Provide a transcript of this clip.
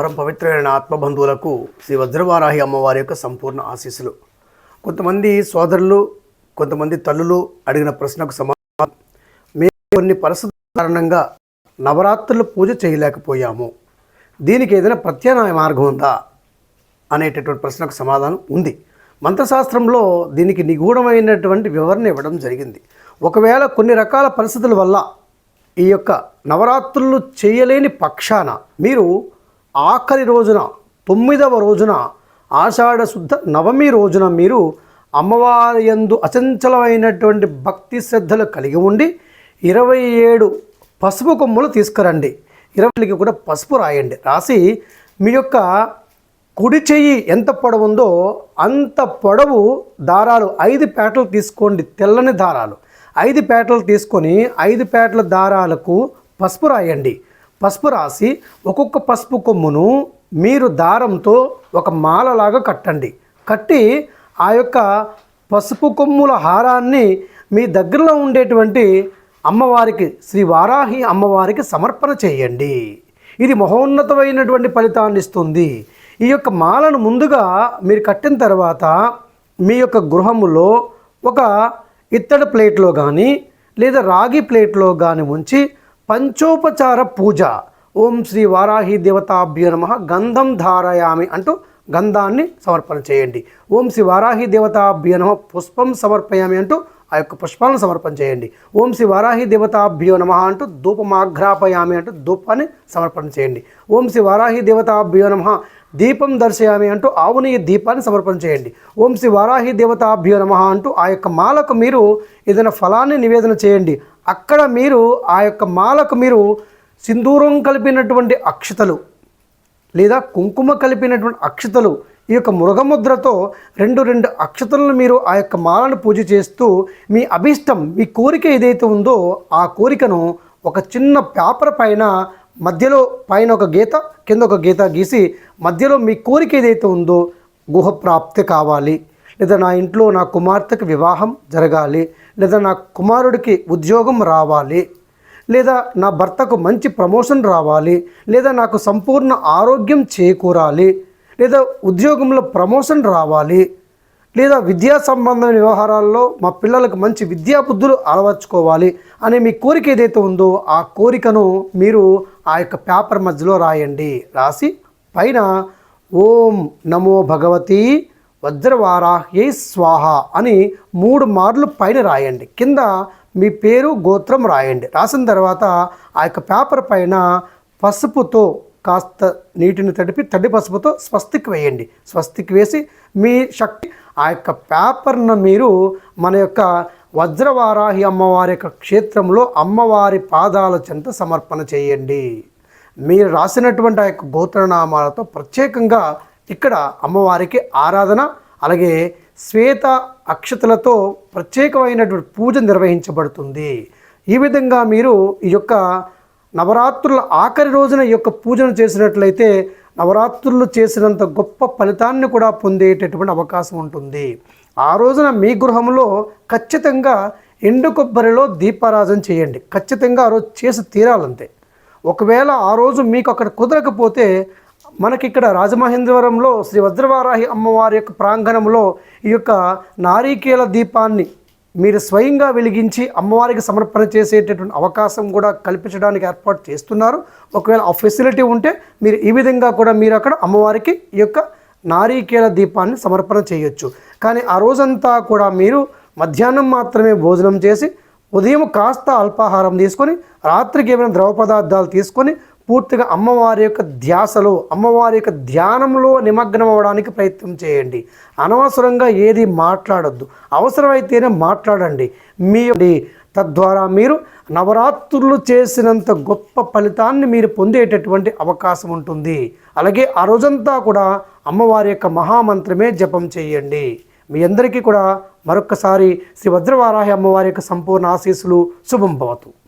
పరం పవిత్రమైన ఆత్మబంధువులకు శ్రీ వజ్రవారాహి అమ్మవారి యొక్క సంపూర్ణ ఆశీస్సులు. కొంతమంది సోదరులు కొంతమంది తల్లులు అడిగిన ప్రశ్నకు సమాధానం. మేము కొన్ని పరిస్థితుల కారణంగా నవరాత్రులు పూజ చేయలేకపోయాము. దీనికి ఏదైనా ప్రత్యామ్నాయ మార్గం ఉందా? అనేటటువంటి ప్రశ్నకు సమాధానం ఉంది. మంత్రశాస్త్రంలో దీనికి నిగూఢమైనటువంటి వివరణ ఇవ్వడం జరిగింది. ఒకవేళ కొన్ని రకాల పరిస్థితుల వల్ల ఈ యొక్క నవరాత్రులు చేయలేని పక్షాన మీరు ఆఖరి రోజున తొమ్మిదవ రోజున ఆషాఢ శుద్ధ నవమి రోజున మీరు అమ్మవారి యందు అచంచలమైనటువంటి భక్తి శ్రద్ధలు కలిగి ఉండి ఇరవై ఏడు పసుపు కొమ్ములు తీసుకురండి. ఇరవైకి కూడా పసుపు రాయండి. రాసి మీ యొక్క కుడి చెయ్యి ఎంత పొడవు ఉందో అంత పొడవు దారాలు ఐదు పేటలు తీసుకోండి తెల్లని దారాలు. ఐదు పేటలు తీసుకొని ఐదు పేటల దారాలకు పసుపు రాయండి. పసుపు రాసి ఒక్కొక్క పసుపు కొమ్మును మీరు దారంతో ఒక మాలలాగా కట్టండి. కట్టి ఆ యొక్క పసుపు కొమ్ముల హారాన్ని మీ దగ్గరలో ఉండేటువంటి అమ్మవారికి శ్రీ వారాహి అమ్మవారికి సమర్పణ చేయండి. ఇది మహోన్నతమైనటువంటి ఫలితాన్ని ఇస్తుంది. ఈ యొక్క మాలను ముందుగా మీరు కట్టిన తర్వాత మీ యొక్క గృహములో ఒక ఇత్తడి ప్లేట్లో కానీ లేదా రాగి ప్లేట్లో కానీ ఉంచి పంచోపచార పూజ. ఓం శ్రీ వారాహి దేవతాభ్యో నమ. గంధం ధారయామి అంటూ గంధాన్ని సమర్పణ చేయండి. ఓం శ్రీ వారాహి దేవతాభ్యో నమ. పుష్పం సమర్పయామి అంటూ ఆ యొక్క పుష్పాలను సమర్పణ చేయండి. ఓం శ్రీ వారాహి దేవతాభ్యో నమ అంటూ ధూపమాఘ్రాపయామి అంటూ ధూపాన్ని సమర్పణ చేయండి. ఓం శ్రీ వారాహి దేవతాభ్యో నమ. దీపం దర్శయామి అంటూ ఆవుని దీపాన్ని సమర్పణ చేయండి. ఓం శ్రీ వారాహి దేవతాభ్యో నమ అంటూ ఆ యొక్క మాలకు మీరు ఏదైనా ఫలాన్ని నివేదన చేయండి. అక్కడ మీరు ఆ యొక్క మాలకు మీరు సింధూరం కలిపినటువంటి అక్షతలు లేదా కుంకుమ కలిపినటువంటి అక్షతలు ఈ యొక్క మృగముద్రతో రెండు రెండు అక్షతలను మీరు ఆ యొక్క మాలను పూజ చేస్తూ మీ అభిష్టం మీ కోరిక ఏదైతే ఉందో ఆ కోరికను ఒక చిన్న పేపర్ పైన మధ్యలో పైన ఒక గీత కింద ఒక గీత గీసి మధ్యలో మీ కోరిక ఏదైతే ఉందో గుహ ప్రాప్తి కావాలి. లేదా నా ఇంట్లో నా కుమార్తెకి వివాహం జరగాలి లేదా నా కుమారుడికి ఉద్యోగం రావాలి లేదా నా భర్తకు మంచి ప్రమోషన్ రావాలి లేదా నాకు సంపూర్ణ ఆరోగ్యం చేకూరాలి లేదా ఉద్యోగంలో ప్రమోషన్ రావాలి లేదా విద్యా సంబంధమైన వ్యవహారాల్లో మా పిల్లలకు మంచి విద్యా బుద్ధులు అలవర్చుకోవాలి అనే మీ కోరిక ఏదైతే ఉందో ఆ కోరికను మీరు ఆ యొక్క పేపర్ మధ్యలో రాయండి. రాసి పైన ఓం నమో భగవతి వజ్రవారాహ్యై స్వాహ అని మూడు మార్లు పైన రాయండి. కింద మీ పేరు గోత్రం రాయండి. రాసిన తర్వాత ఆ యొక్క పేపర్ పైన పసుపుతో కాస్త నీటిని తడిపి తడి పసుపుతో స్వస్తిక్ వేయండి. స్వస్తిక్ వేసి మీ శక్తి ఆ యొక్క పేపర్ను మీరు మన యొక్క వజ్రవారాహి అమ్మవారి యొక్క క్షేత్రంలో అమ్మవారి పాదాల చెంత సమర్పణ చేయండి. మీరు రాసినటువంటి ఆ యొక్క గోత్రనామాలతో ప్రత్యేకంగా ఇక్కడ అమ్మవారికి ఆరాధన అలాగే శ్వేత అక్షతలతో ప్రత్యేకమైనటువంటి పూజ నిర్వహించబడుతుంది. ఈ విధంగా మీరు ఈ యొక్క నవరాత్రుల ఆఖరి రోజున ఈ యొక్క పూజను చేసినట్లయితే నవరాత్రులు చేసినంత గొప్ప ఫలితాన్ని కూడా పొందేటటువంటి అవకాశం ఉంటుంది. ఆ రోజున మీ గృహంలో ఖచ్చితంగా ఎండు కొబ్బరిలో దీపారాధన చేయండి. ఖచ్చితంగా ఆ రోజు చేసి తీరాలంతే. ఒకవేళ ఆ రోజు మీకు అక్కడ కుదరకపోతే మనకి ఇక్కడ రాజమహేంద్రవరంలో శ్రీ వజ్రవారాహి అమ్మవారి యొక్క ప్రాంగణంలో ఈ యొక్క నారీకేల దీపాన్ని మీరు స్వయంగా వెలిగించి అమ్మవారికి సమర్పణ చేసేటటువంటి అవకాశం కూడా కల్పించడానికి ఏర్పాటు చేస్తున్నారు. ఒకవేళ ఆ ఫెసిలిటీ ఉంటే మీరు ఈ విధంగా కూడా మీరు అక్కడ అమ్మవారికి ఈ యొక్క నారీకేల దీపాన్ని సమర్పణ చేయొచ్చు. కానీ ఆ రోజంతా కూడా మీరు మధ్యాహ్నం మాత్రమే భోజనం చేసి ఉదయం కాస్త అల్పాహారం తీసుకొని రాత్రికి ఏమైనా ద్రవ పదార్థాలు తీసుకొని పూర్తిగా అమ్మవారి యొక్క ధ్యాసలో అమ్మవారి యొక్క ధ్యానంలో నిమగ్నం అవ్వడానికి ప్రయత్నం చేయండి. అనవసరంగా ఏది మాట్లాడొద్దు. అవసరమైతేనే మాట్లాడండి. మీ తద్వారా మీరు నవరాత్రులు చేసినంత గొప్ప ఫలితాన్ని మీరు పొందేటటువంటి అవకాశం ఉంటుంది. అలాగే ఆ రోజంతా కూడా అమ్మవారి యొక్క మహామంత్రమే జపం చేయండి. మీ అందరికీ కూడా మరొక్కసారి శ్రీ వజ్రవారాహి అమ్మవారి యొక్క సంపూర్ణ ఆశీస్సులు. శుభం భవతు.